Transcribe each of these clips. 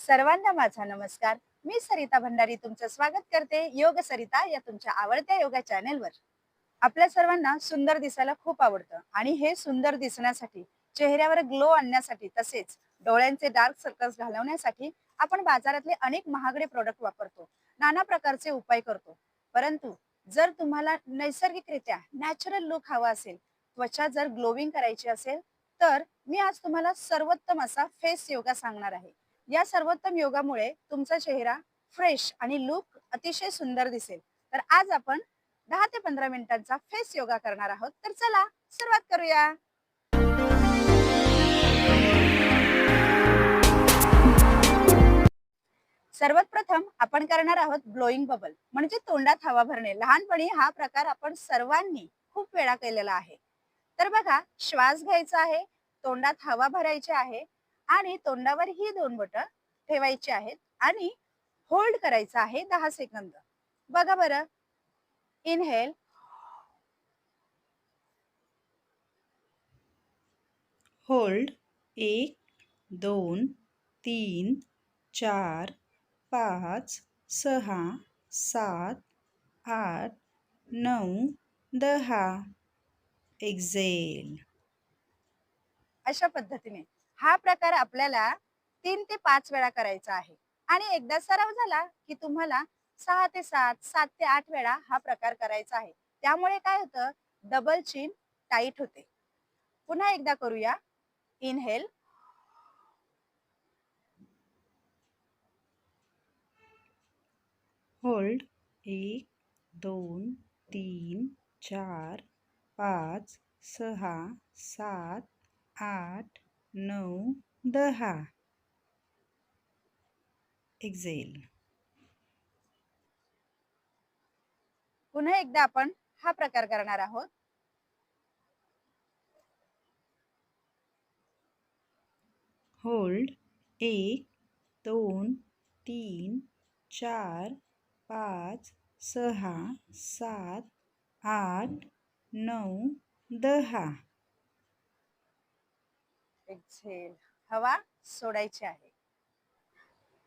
सर्वांना माझा नमस्कार. मी सरिता भंडारी तुमचं स्वागत करते योग सरिता या तुमच्या आवडत्या योगा चॅनेलवर. आपल्या सर्वांना सुंदर दिसायला खूप आवडतं आणि हे सुंदर दिसण्यासाठी चेहऱ्यावर ग्लो आणण्यासाठी तसेच डोळ्यांचे डार्क सर्कल्स घालवण्यासाठी आपण बाजारातले अनेक महागडे प्रोडक्ट वापरतो नाना प्रकारचे उपाय करतो. परंतु जर तुम्हाला नैसर्गिकरित्या नॅचरल लुक हवा असेल त्वचा जर ग्लोविंग करायची असेल तर मी आज तुम्हाला सर्वोत्तम असा फेस योगा सांगणार आहे. या सर्वोत्तम योगामुळे तुमचा चेहरा फ्रेश आणि लुक अतिशय सुंदर दिसेल. तर आज आपण दहा ते पंधरा मिनिटांचा फेस योगा करणार आहोत. तर चला सुरुवात करूया. सर्वात प्रथम आपण करणार आहोत ब्लोईंग बबल म्हणजे तोंडात हवा भरणे. लहानपणी हा प्रकार आपण सर्वांनी खूप वेळा केलेला आहे. तर बघा श्वास घ्यायचा आहे तोंडात हवा भरायची आहे आणि तोंडावर ही दोन बोट ठेवायची आहेत आणि होल्ड करायचं आहे दहा सेकंद. बघा बरं. इनहेल होल्ड एक दोन तीन चार पाच सहा सात आठ नऊ दहा. एक्झेल अशा पद्धतीने. हा प्रकार आपल्याला तीन ते पाच वेळा करायचा आहे. आणि एकदा सराव झाला की तुम्हाला सहा ते सात सात ते आठ वेळा हा प्रकार करायचा आहे. त्यामुळे काय होतं? डबल चीन टाईट होते. पुन्हा एकदा करूया. इनहेल होल्ड एक दोन तीन चार पाच सहा सात आठ नऊ दहा. एक्झेल पुन्हा एकदा आपण हा प्रकार करणार आहोत. होल्ड एक दोन तीन चार पाच सहा सात आठ नऊ दहा. एक्झेल हवा सोडायची आहे.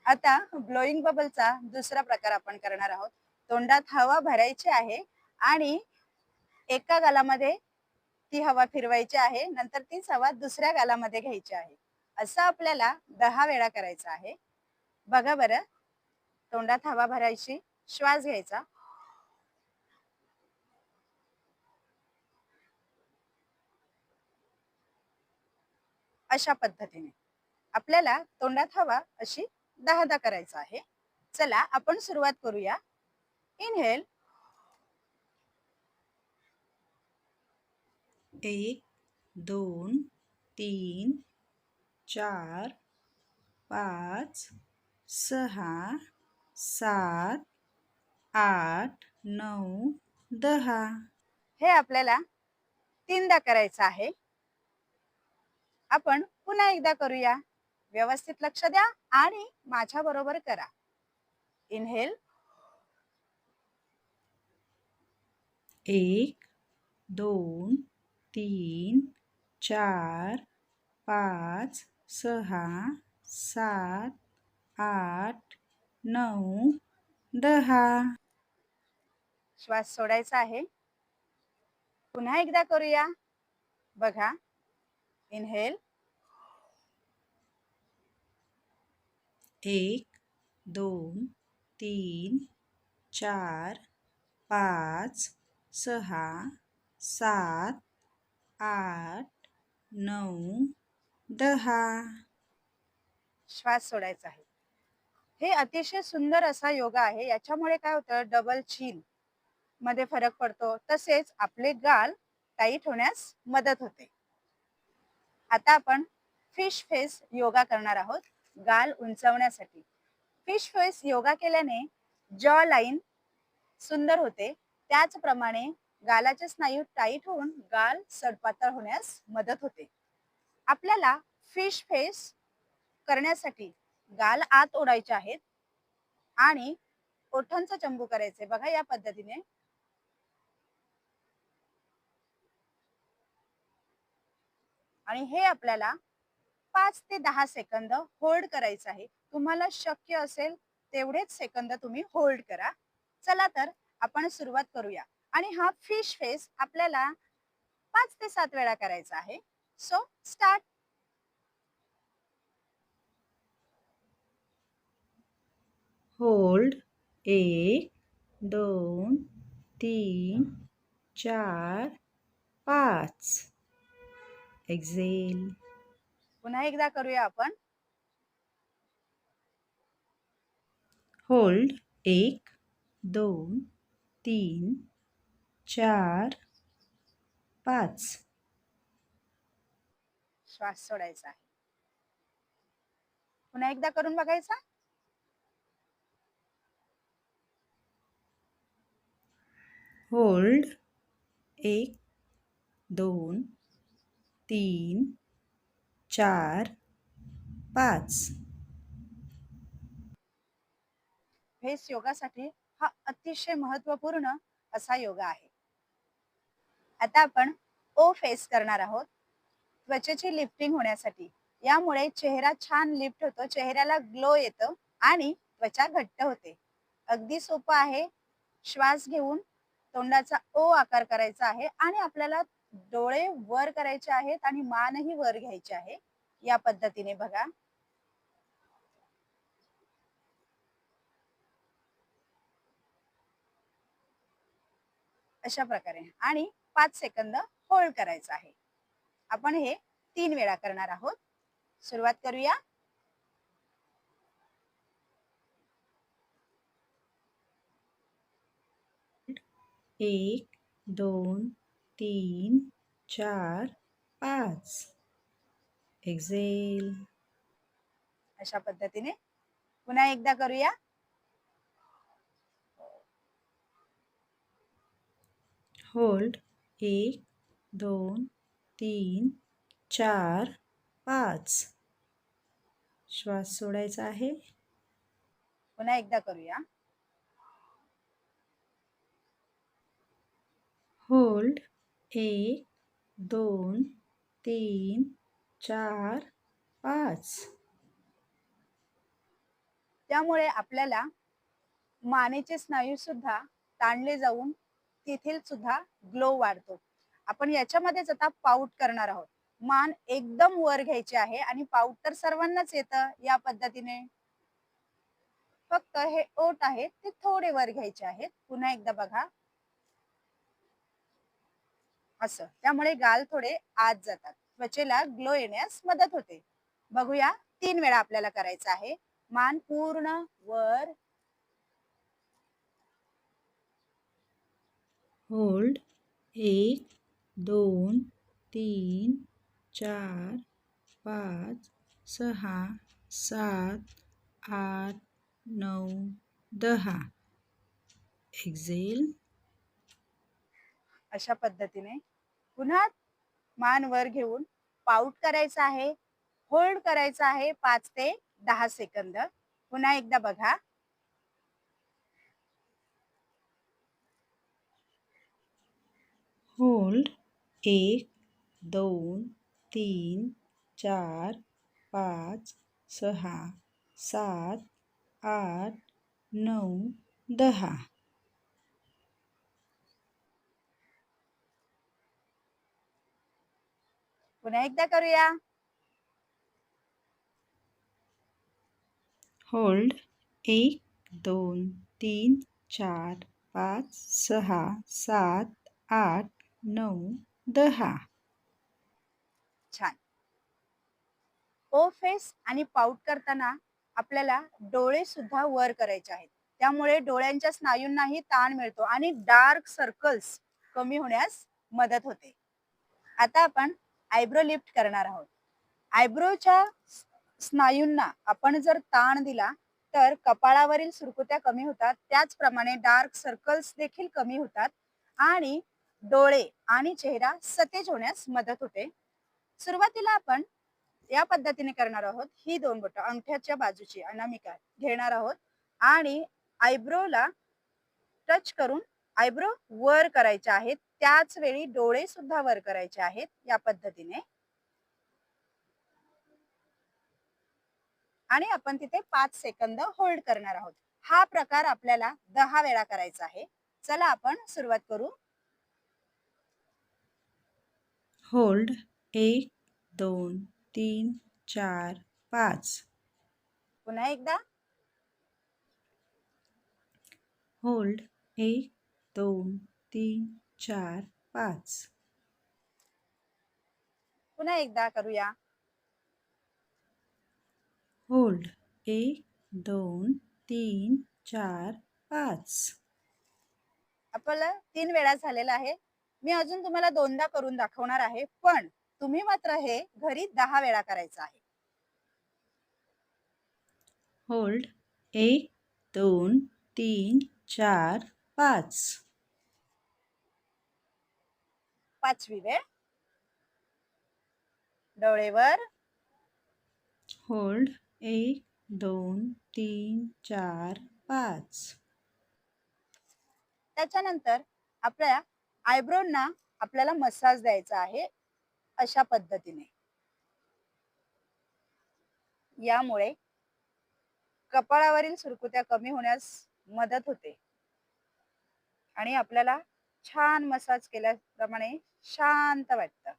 आता ब्लोईंग बबलचा दुसरा प्रकार आपण करणार आहोत. तोंडात हवा भरायची आहे आणि एका गालामध्ये ती हवा फिरवायची आहे. नंतर तीच हवा दुसऱ्या गालामध्ये घ्यायची आहे. असं आपल्याला दहा वेळा करायचं आहे. बघा बरं. तोंडात हवा भरायची श्वास घ्यायचा. अशा पद्धतीने. आपल्याला तोंडात हवा अशी दहादा करायचं आहे. चला आपण सुरुवात करूया. इनहेल एक दोन तीन चार पाच सहा सात आठ नऊ दहा. हे आपल्याला तीनदा करायचं आहे. आपण पुन्हा एकदा करूया. व्यवस्थित लक्ष द्या आणि माझ्या बरोबर करा. इनहेल एक दोन तीन चार पाच सहा सात आठ नऊ दहा. श्वास सोडायचा आहे. पुन्हा एकदा करूया. बघा. इनहेल एक दोन तीन चार पाच सहा सात आठ नऊ दहा. श्वास सोडायचा आहे. हे अतिशय सुंदर असा योगा आहे. याच्यामुळे काय होतं? डबल चीन मध्ये फरक पडतो. तसेच आपले गाल टाईट होण्यास मदत होते. आता आपण फिश फेस योगा करणार आहोत. गाल उंचावण्यासाठी. फिश फेस योगा केल्याने जॉ लाईन सुंदर होते. त्याचप्रमाणे गालाचे स्नायू टाईट होऊन गाल सडपातळ होण्यास मदत होते. आपल्याला फिश फेस करण्यासाठी गाल आत ओढायचे आहेत आणि ओठांचा चंबू करायचे. बघा या पद्धतीने. आणि हे आपल्याला पाच ते दहा सेकंद होल्ड करायचं आहे. तुम्हाला शक्य असेल तेवढेच सेकंद तुम्ही होल्ड करा. चला तर आपण सुरुवात करूया. आणि हा फिश फेस आपल्याला पाच ते सात वेळा करायचा आहे. So start hold. एक दोन तीन चार पाच. एक्झेल पुन्हा एकदा करूया आपण. होल्ड एक दोन तीन चार पाच. श्वास सोडायचा आहे. पुन्हा एकदा करून बघायचा? होल्ड एक दोन तीन चार पाच. फेस योगासाठी हा अतिशय महत्त्वपूर्ण असा योगा आहे. आता आपण ओ फेस करणार आहोत. त्वचेची लिफ्टिंग होण्यासाठी. यामुळे चेहरा छान लिफ्ट होतो चेहऱ्याला ग्लो येतो आणि त्वचा घट्ट होते. अगदी सोपं आहे. श्वास घेऊन तोंडाचा ओ आकार करायचा आहे आणि आपल्याला डोळे वर करायचे आहेत आणि मानही वर घ्यायचे आहे. या पद्धतीने बघा. अशा प्रकारे. आणि पाच सेकंद होल्ड करायचं आहे. आपण हे तीन वेळा करणार आहोत. सुरुवात करूया. एक दोन तीन चार पाच. एक्झेल अशा पद्धतीने. पुन्हा एकदा करूया. होल्ड एक दोन तीन चार पाच. श्वास सोडायचा आहे. पुन्हा एकदा करूया. होल्ड एक दोन तीन चार पाच. त्यामुळे आपल्याला मानेचे स्नायू सुद्धा ताणले जाऊन तेथील सुद्धा ग्लो वाढतो. आपण याच्यामध्येच आता पाऊट करणार आहोत. मान एकदम वर घ्यायची आहे आणि पाऊट तर सर्वांनाच येतं या पद्धतीने. फक्त हे ओट आहेत ते थोडे वर घ्यायचे आहेत. पुन्हा एकदा बघा. असं. त्यामुळे गाल थोडे आत जातात. त्वचेला ग्लो येण्यास मदत होते. बघूया तीन वेळा आपल्याला करायचं आहे. मान पूर्ण वर. होल्ड एक दोन तीन चार पाच सहा सात आठ नऊ दहा. एक्झेल अशा पद्धतीने. पुन्हा मान वर घेऊन पाऊट करायचा आहे होल्ड करायचा आहे पाच ते दहा सेकंद. पुन्हा एकदा बघा. होल्ड एक दोन तीन चार पाच सहा सात आठ नऊ दहा. पुन्हा एकदा करूया. होल्ड एक दोन तीन चार पाच सहा सात आठ नऊ दहा. छान. ओ फेस आणि पाऊट करताना आपल्याला डोळे सुद्धा वर करायचे आहेत. त्यामुळे डोळ्यांच्या स्नायूंनाही ताण मिळतो आणि डार्क सर्कल्स कमी होण्यास मदत होते. आता आपण आयब्रो लिफ्ट करणार आहोत. आयब्रोच्या स्नायूंना आपण जर ताण दिला तर कपाळावरील सुरकुत्या कमी होतात. त्याचप्रमाणे डार्क सर्कल्स देखील कमी होतात आणि डोळे आणि चेहरा सतेज होण्यास मदत होते. सुरुवातीला आपण या पद्धतीने करणार आहोत. ही दोन बोट अंगठ्याच्या बाजूची अनामिका घेणार आहोत आणि आयब्रोला टच करून आयब्रो वर करायचे आहेत. त्याच वेळी डोळे सुद्धा वर करायचे आहेत या पद्धतीने. आणि आपण तिथे पाच सेकंद होल्ड करणार आहोत. हा प्रकार आपल्याला दहा वेळा करायचा आहे. चला आपण सुरुवात करू. होल्ड एक दोन तीन चार पाच. पुन्हा एकदा. होल्ड एक दोन तीन चार पाच. पुन्हा एकदा करूया. होल्ड एक दोन तीन चार पाच. आपलं तीन वेळा झालेला आहे. मी अजून तुम्हाला दोनदा करून दाखवणार आहे पण तुम्ही मात्र हे घरी दहा वेळा करायचं आहे. होल्ड एक दोन तीन चार पाच. पाचवी वेळ डोळेवर. होल्ड एक दोन तीन चार पाच. त्याच्यानंतर आपल्या आयब्रोना आपल्याला मसाज द्यायचा आहे अशा पद्धतीने. यामुळे कपाळावरील सुरकुत्या कमी होण्यास मदत होते. आणि आपल्याला छान मसाज केल्याप्रमाणे शांत वाटतं.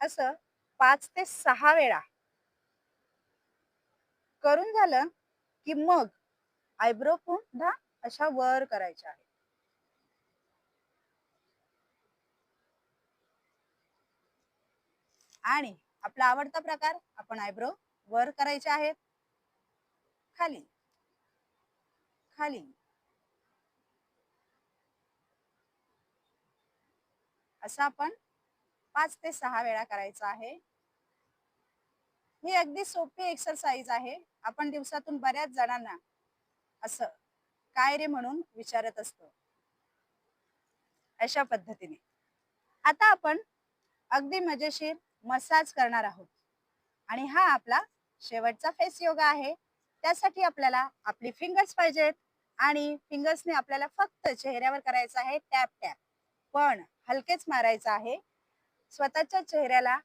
असं पाच ते सहा वेळा करून झालं की मग आयब्रो पुन्हा अशा वर करायच्या आहे आणि आपला आवडता प्रकार आपण आयब्रो वर करायचे आहेत. खाली. खाली. असं आपण पाच ते सहा वेळा करायचं आहे. ही अगदी सोपी एक्सरसाइज आहे. आपण दिवसातून बऱ्याच जणांना असं काय रे म्हणून विचारत असतो. अशा पद्धतीने. आता आपण अगदी मजेशीर मसाज करणार आहोत. आणि हा आपला शेवटचा फेस योगा आहे. त्यासाठी आपल्याला आपली फिंगर्स पाहिजेत आणि फिंगर्सने आपल्याला फक्त चेहऱ्यावर करायचं आहे टॅप टॅप पण हलकेच मारायचं आहे. स्वतःच्या चेहऱ्याला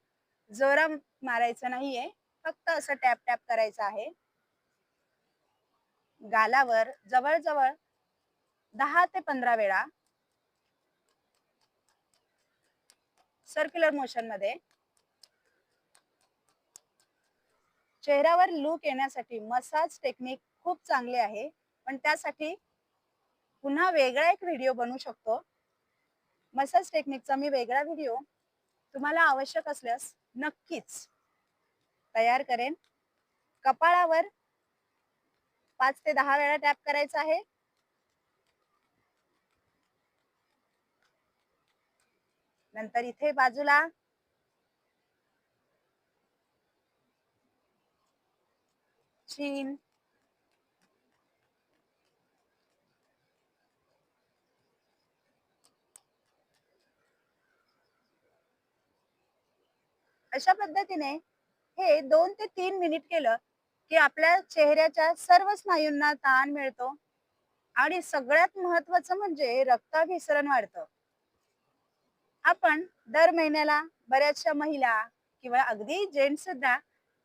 जोरा मारायचं नाहीये. फक्त असं टॅप टॅप करायचं आहे. गालावर जवळजवळ दहा ते पंधरा वेळा सर्क्युलर मोशनमध्ये चेहऱ्यावर लुक येण्यासाठी मसाज टेक्निक खूप चांगले आहे. पण त्यासाठी पुन्हा वेगळा एक व्हिडिओ बनवू शकतो. मसाज टेक्निकचा मी वेगळा व्हिडिओ तुम्हाला आवश्यक असल्यास नक्कीच तयार करेन. कपाळावर पाच ते दहा वेळा टॅप करायचा आहे. नंतर इथे बाजूला चीन अशा पद्धतीने हे दोन ते तीन मिनिट केलं की आपल्या चेहऱ्याच्या सर्व स्नायूंना ताण मिळतो आणि सगळ्यात महत्वाचं म्हणजे रक्ताभिसरण वाढतं. आपण दर महिन्याला बऱ्याचशा महिला किंवा अगदी जेंट्स सुद्धा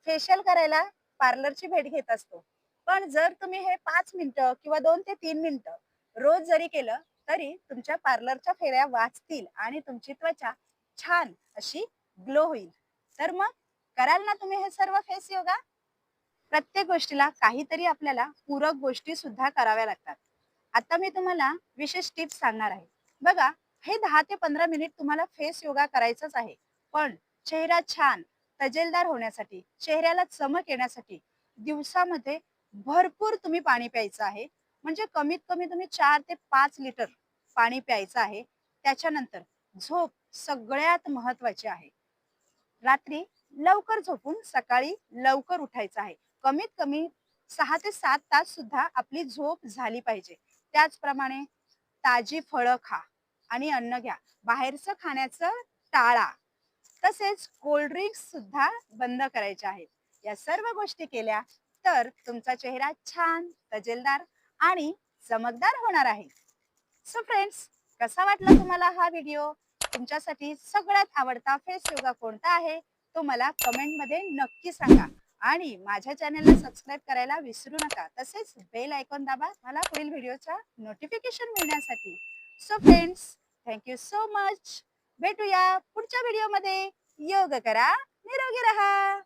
फेशियल करायला पार्लरची भेट घेत असतो. पण जर तुम्ही हे पाच मिनिटं किंवा दोन ते तीन मिनिटं रोज जरी केलं तरी तुमच्या पार्लरच्या फेऱ्या वाचतील आणि तुमची त्वचा छान अशी ग्लो होईल. तर मग कराल ना तुम्ही हे सर्व फेस योगा? प्रत्येक गोष्टीला काहीतरी आपल्याला पूरक गोष्टी सुद्धा कराव्या लागतात. आता मी तुम्हाला विशेष टिप्स सांगणार आहे. बघा हे दहा ते पंधरा मिनिट तुम्हाला फेस योगा करायचंच आहे. पण चेहरा छान तजेलदार होण्यासाठी चेहऱ्याला चमक येण्यासाठी दिवसामध्ये भरपूर तुम्ही पाणी प्यायचं आहे. म्हणजे कमीत कमी तुम्ही चार ते पाच लिटर पाणी प्यायचं आहे. त्याच्यानंतर झोप सगळ्यात महत्वाची आहे. रात्री लवकर झोपून सकाळी लवकर उठायचं आहे. कमीत कमी सहा ते सात तास सुद्धा आपली झोप झाली पाहिजे. त्याचप्रमाणे ताजी फळं खा आणि अन्न घ्या. बाहेरचं खाण्याचं टाळा. तसेच कोल्ड्रिंक्स सुद्धा बंद करायचे आहेत. या सर्व गोष्टी केल्या तर तुमचा चेहरा छान तजेलदार आणि चमकदार होणार आहे. सो फ्रेंड्स कसा वाटला तुम्हाला हा व्हिडिओ तुमच्यासाठी सगळ्यात आवडता फेस योगा कोणता आहे? तो मला कमेंटमध्ये नक्की सांगा. आणि माझ्या चॅनलला सबस्क्राईब करायला विसरू नका. तसेच बेल आयकॉन दाबा मला पुढील व्हिडिओचा नोटिफिकेशन मिळण्यासाठी. So friends thank you so much भेटूया पुढच्या व्हिडिओमध्ये योग करा निरोगी रहा.